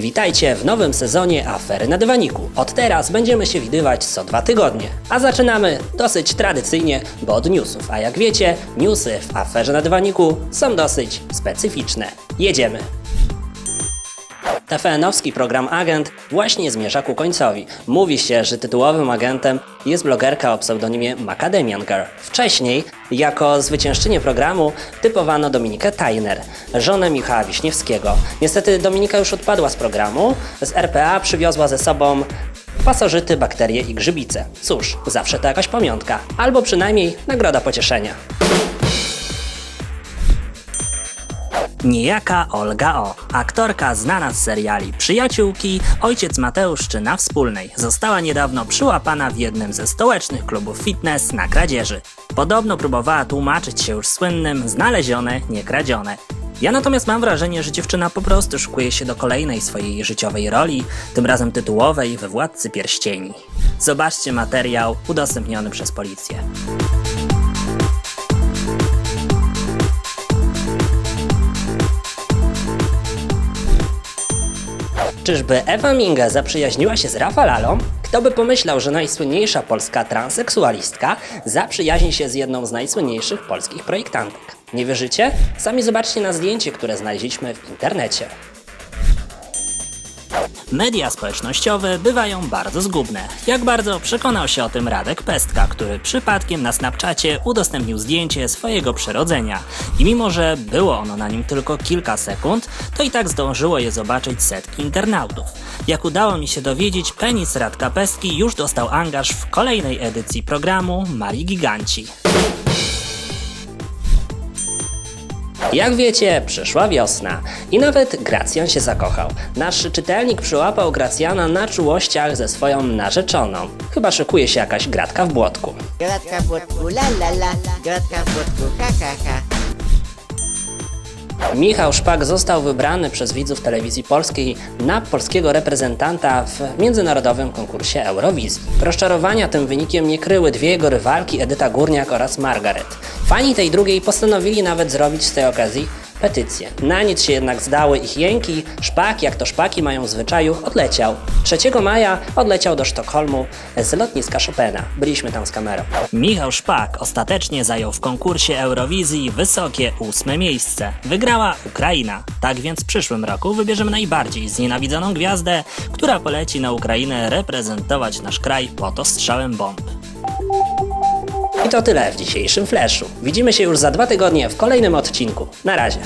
Witajcie w nowym sezonie Afery na Dywaniku. Od teraz będziemy się widywać co dwa tygodnie. A zaczynamy dosyć tradycyjnie, bo od newsów. A jak wiecie, newsy w Aferze na Dywaniku są dosyć specyficzne. Jedziemy! TFN-owski program Agent właśnie zmierza ku końcowi. Mówi się, że tytułowym agentem jest blogerka o pseudonimie Macadamian Girl. Wcześniej, jako zwyciężczynię programu, typowano Dominikę Tajner, żonę Michała Wiśniewskiego. Niestety Dominika już odpadła z programu, z RPA przywiozła ze sobą pasożyty, bakterie i grzybice. Cóż, zawsze to jakaś pamiątka, albo przynajmniej nagroda pocieszenia. Niejaka Olga O, aktorka znana z seriali Przyjaciółki, ojciec Mateusz czy Na Wspólnej, została niedawno przyłapana w jednym ze stołecznych klubów fitness na kradzieży. Podobno próbowała tłumaczyć się już słynnym znalezione, nie kradzione. Ja natomiast mam wrażenie, że dziewczyna po prostu szykuje się do kolejnej swojej życiowej roli, tym razem tytułowej we Władcy Pierścieni. Zobaczcie materiał udostępniony przez policję. Czyżby Ewa Minga zaprzyjaźniła się z Rafalalą? Kto by pomyślał, że najsłynniejsza polska transseksualistka zaprzyjaźni się z jedną z najsłynniejszych polskich projektantek? Nie wierzycie? Sami zobaczcie na zdjęcie, które znaleźliśmy w internecie. Media społecznościowe bywają bardzo zgubne. Jak bardzo przekonał się o tym Radek Pestka, który przypadkiem na Snapchacie udostępnił zdjęcie swojego przyrodzenia. I mimo, że było ono na nim tylko kilka sekund, to i tak zdążyło je zobaczyć setki internautów. Jak udało mi się dowiedzieć, penis Radka Pestki już dostał angaż w kolejnej edycji programu Mali Giganci. Jak wiecie, przyszła wiosna i nawet Gracjan się zakochał. Nasz czytelnik przyłapał Gracjana na czułościach ze swoją narzeczoną. Chyba szykuje się jakaś gratka w błotku. Gratka w błotku, la la la, gratka w błotku, ha ha ha. Michał Szpak został wybrany przez widzów telewizji polskiej na polskiego reprezentanta w międzynarodowym konkursie Eurowizji. Rozczarowania tym wynikiem nie kryły dwie jego rywalki Edyta Górniak oraz Margaret. Fani tej drugiej postanowili nawet zrobić z tej okazji petycję. Na nic się jednak zdały ich jęki, Szpak, jak to szpaki mają w zwyczaju, odleciał. 3 maja odleciał do Sztokholmu z lotniska Chopina. Byliśmy tam z kamerą. Michał Szpak ostatecznie zajął w konkursie Eurowizji wysokie ósme miejsce. Wygrała Ukraina. Tak więc w przyszłym roku wybierzemy najbardziej znienawidzoną gwiazdę, która poleci na Ukrainę reprezentować nasz kraj pod ostrzałem bomb. I to tyle w dzisiejszym flashu. Widzimy się już za dwa tygodnie w kolejnym odcinku. Na razie.